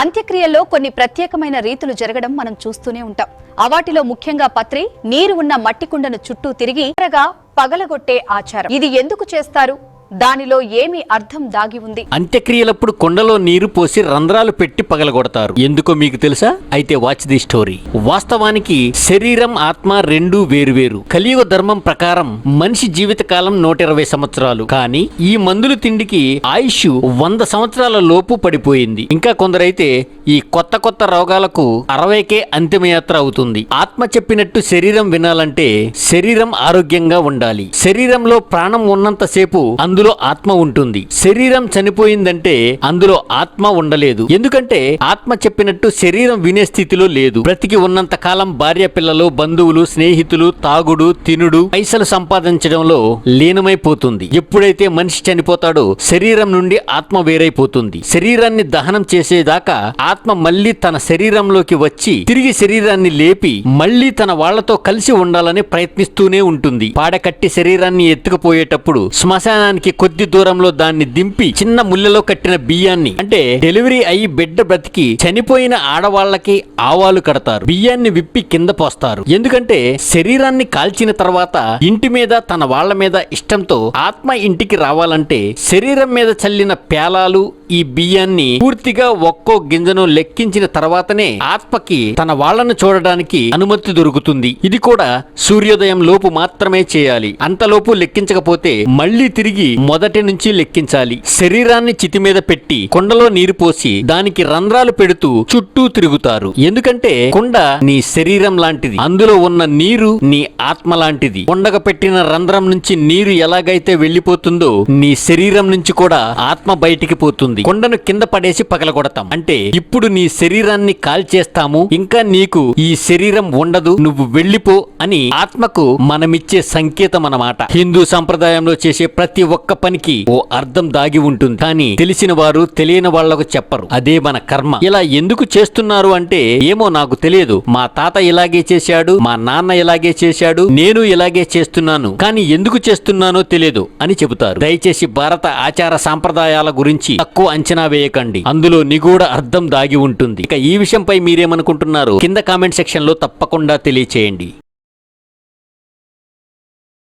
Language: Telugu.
అంత్యక్రియల్లో కొన్ని ప్రత్యేకమైన రీతులు జరగడం మనం చూస్తూనే ఉంటాం. అవాటిలో ముఖ్యంగా పత్రి నీరు ఉన్న మట్టి కుండను చుట్టూ తిరిగి పగలగొట్టే ఆచారం. ఇది ఎందుకు చేస్తారు? దానిలో ఏమి అర్థం దాగి ఉంది. అంత్యక్రియలప్పుడు కొండలో నీరు పోసి రంధ్రాలు పెట్టి పగలగొడతారు. ఎందుకో మీకు తెలుసా? అయితే వాచ్ ది స్టోరీ వాస్తవానికి శరీరం ఆత్మ రెండూ వేరువేరు. కలియుగ ధర్మం ప్రకారం మనిషి జీవిత కాలం నూట ఇరవై సంవత్సరాలు. కానీ ఈ మందులు తిండికి ఆయుష్ వంద సంవత్సరాల లోపు పడిపోయింది. ఇంకా కొందరైతే ఈ కొత్త కొత్త రోగాలకు అరవైకే అంతిమయాత్ర అవుతుంది. ఆత్మ చెప్పినట్టు శరీరం వినాలంటే శరీరం ఆరోగ్యంగా ఉండాలి. శరీరంలో ప్రాణం ఉన్నంతసేపు అందులో ఆత్మ ఉంటుంది. శరీరం చనిపోయిందంటే అందులో ఆత్మ ఉండలేదు. ఎందుకంటే ఆత్మ చెప్పినట్టు శరీరం వినే స్థితిలో లేదు. బ్రతికి ఉన్నంత కాలం భార్య పిల్లలు బంధువులు స్నేహితులు తాగుడు తినుడు పైసలు సంపాదించడంలో లీనమైపోతుంది. ఎప్పుడైతే మనిషి చనిపోతాడో శరీరం నుండి ఆత్మ వేరైపోతుంది. శరీరాన్ని దహనం చేసేదాకా ఆత్మ మళ్ళీ తన శరీరంలోకి వచ్చి తిరిగి శరీరాన్ని లేపి మళ్ళీ తన వాళ్ళతో కలిసి ఉండాలని ప్రయత్నిస్తూనే ఉంటుంది. పాడకట్టి శరీరాన్ని ఎత్తుకుపోయేటప్పుడు శ్మశానానికి కొద్ది దూరంలో దాన్ని దింపి చిన్న ముళ్ళలో కట్టిన బియ్యాన్ని అంటే డెలివరీ అయ్యి బిడ్డ బ్రతికి చనిపోయిన ఆడవాళ్ళకి ఆవాలు కడతారు. బియ్యాన్ని విప్పి కింద పోస్తారు. ఎందుకంటే శరీరాన్ని కాల్చిన తర్వాత ఇంటి మీద తన వాళ్ళ మీద ఇష్టంతో ఆత్మ ఇంటికి రావాలంటే శరీరం మీద చల్లిన పేలాలు ఈ బియ్యాన్ని పూర్తిగా ఒక్కో గింజను లెక్కించిన తర్వాతనే ఆత్మకి తన వాళ్ళను చూడడానికి అనుమతి దొరుకుతుంది. ఇది కూడా సూర్యోదయం లోపు మాత్రమే చేయాలి. అంతలోపు లెక్కించకపోతే మళ్ళీ తిరిగి మొదటి నుంచి లెక్కించాలి. శరీరాన్ని చితి మీద పెట్టి కుండలో నీరు పోసి దానికి రంధ్రాలు పెడుతూ చుట్టూ తిరుగుతారు. ఎందుకంటే కుండ నీ శరీరం లాంటిది. అందులో ఉన్న నీరు నీ ఆత్మ లాంటిది. కుండగ పెట్టిన రంధ్రం నుంచి నీరు ఎలాగైతే వెళ్ళిపోతుందో నీ శరీరం నుంచి కూడా ఆత్మ బయటికి పోతుంది. కొండను కింద పడేసి పగలగొడతాం. అంటే ఇప్పుడు నీ శరీరాన్ని కాల్చేస్తాము. ఇంకా నీకు ఈ శరీరం ఉండదు. నువ్వు వెళ్ళిపో అని ఆత్మకు మనమిచ్చే సంకేతం అన్నమాట. హిందూ సంప్రదాయంలో చేసే ప్రతి ఒక్క ఒక్క పనికి ఓ అర్థం దాగి ఉంటుంది. కానీ తెలిసిన వారు తెలియని వాళ్ళకు చెప్పరు. అదే మన కర్మ. ఇలా ఎందుకు చేస్తున్నారు అంటే ఏమో నాకు తెలియదు. మా తాత ఇలాగే చేశాడు మా నాన్న ఇలాగే చేశాడు నేను ఇలాగే చేస్తున్నాను. కానీ ఎందుకు చేస్తున్నానో తెలియదు అని చెబుతారు. దయచేసి భారత ఆచార సాంప్రదాయాల గురించి తక్కువ అంచనా వేయకండి. అందులో నిగూఢ అర్థం దాగి ఉంటుంది. ఇక ఈ విషయంపై మీరేమనుకుంటున్నారు కింద కామెంట్ సెక్షన్లో తప్పకుండా తెలియచేయండి.